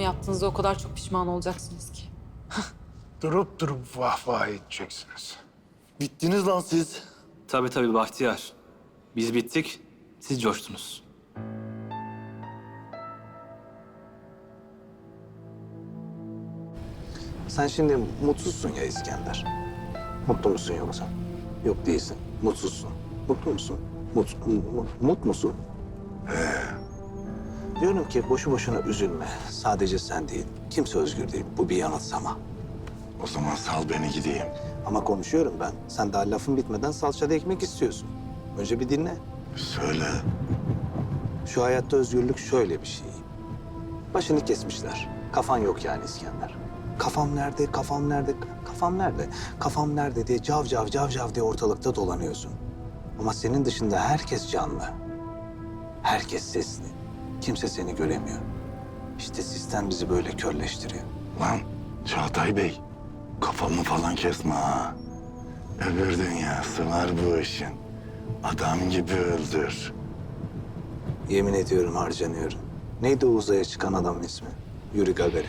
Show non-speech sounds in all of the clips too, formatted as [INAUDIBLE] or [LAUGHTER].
Bunu yaptığınızda o kadar çok pişman olacaksınız ki. Durup durup vah vah edeceksiniz. Bittiniz lan siz. Tabii tabii Bahtiyar. Biz bittik, siz coştunuz. Sen şimdi mutsuzsun ya İskender. Mutlu musun yoksa? Yok değilsin. Mutsuzsun. Mutlu musun? Mut, mu- mut musun? Diyorum ki boşu boşuna üzülme. Sadece sen değil. Kimse özgür değil. Bu bir yanılsama. O zaman sal beni gideyim. Ama konuşuyorum ben. Sen daha lafın bitmeden salçada ekmek istiyorsun. Önce bir dinle. Söyle. Şu hayatta özgürlük şöyle bir şey. Başını kesmişler. Kafan yok yani İskender. Kafam nerede, kafam nerede, kafam nerede, kafam nerede diye cav cav cav cav diye ortalıkta dolanıyorsun. Ama senin dışında herkes canlı. Herkes sesli. Kimse seni göremiyor. İşte sistem bizi böyle körleştiriyor. Lan Çağatay Bey. Kafamı falan kesme ha. Öbür dünyası var bu işin. Adam gibi öldür. Yemin ediyorum harcanıyorum. Neydi o uzaya çıkan adamın ismi? Yuri Gagarin.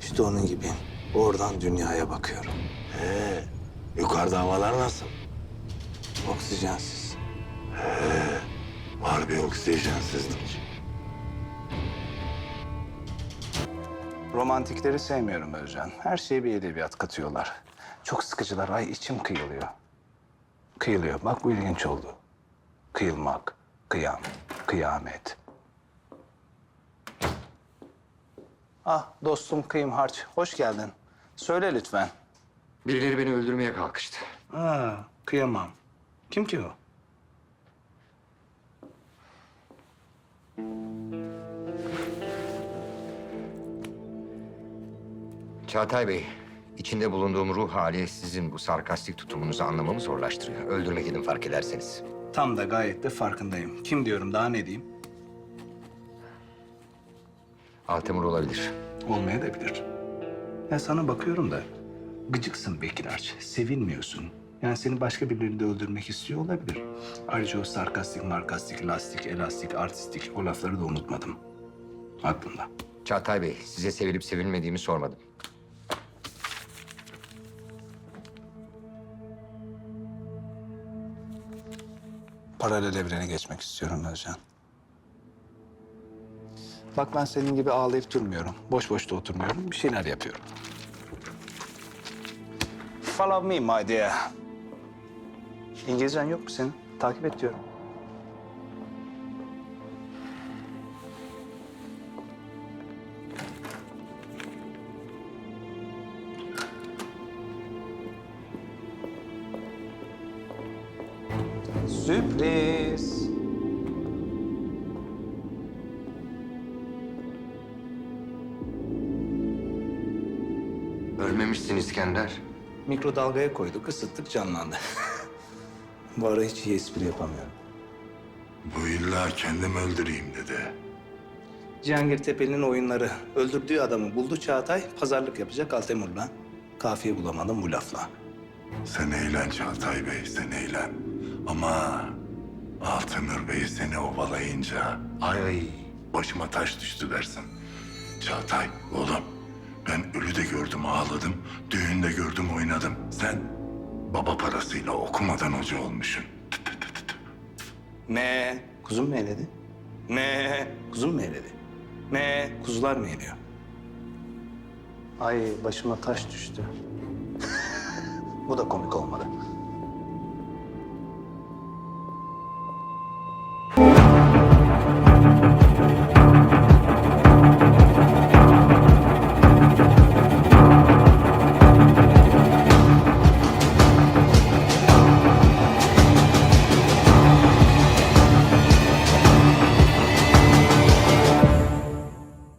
İşte onun gibiyim. Oradan dünyaya bakıyorum. Ee, yukarıda havalar nasıl? Oksijensiz. Var bir oksijensizlik. Romantikleri sevmiyorum Özcan. Her şeye bir edebiyat katıyorlar. Çok sıkıcılar. Ay içim kıyılıyor. Kıyılıyor. Bak bu ilginç oldu. Kıyılmak, kıyam, kıyamet. Ah dostum kıyım harç. Hoş geldin. Söyle lütfen. Birileri beni öldürmeye kalkıştı. Aa, kıyamam. Kim ki o? Çağatay Bey, içinde bulunduğum ruh hali sizin bu sarkastik tutumunuzu anlamamı zorlaştırıyor. Öldürmek edin fark ederseniz. Tam da gayet de farkındayım. Kim diyorum daha ne diyeyim? Altemur olabilir. Olmaya da bilir. Ya sana bakıyorum da gıcıksın Bekir Arç. Sevilmiyorsun. Yani seni başka birileri de öldürmek istiyor olabilir. Ayrıca o sarkastik, markastik, lastik, elastik, artistik o lafları da unutmadım. Aklımda. Çağatay Bey, size sevilip sevilmediğimi sormadım. Paralel evrene geçmek istiyorum Özcan. Bak ben senin gibi ağlayıp durmuyorum. Boş boş da oturmuyorum. Bir şeyler yapıyorum. Follow me my dear. İngilizcen yok mu senin? Takip et diyorum. Sürpriz. Ölmemişsin İskender. Mikrodalgaya koyduk, ısıttık canlandı. [LAUGHS] Bu ara hiç iyi espri yapamıyorum. Bu illa kendim öldüreyim dedi. Cihangir Tepeli'nin oyunları. Öldürdüğü adamı buldu Çağatay, pazarlık yapacak Altemur'la. Kafiye bulamadım bu lafla. Sen eğlen Çağatay Bey, sen eğlen. Ama Altınır Bey seni ovalayınca... Ay başıma taş düştü dersin. Çağatay oğlum ben ölü de gördüm ağladım, düğün de gördüm oynadım. Sen baba parasıyla okumadan hoca olmuşsun. Me, kuzum mu eğledi? Me, kuzum mu eğledi? Me, kuzular mı eğliyor? Ay başıma taş düştü. [LAUGHS] bu da komik olmadı.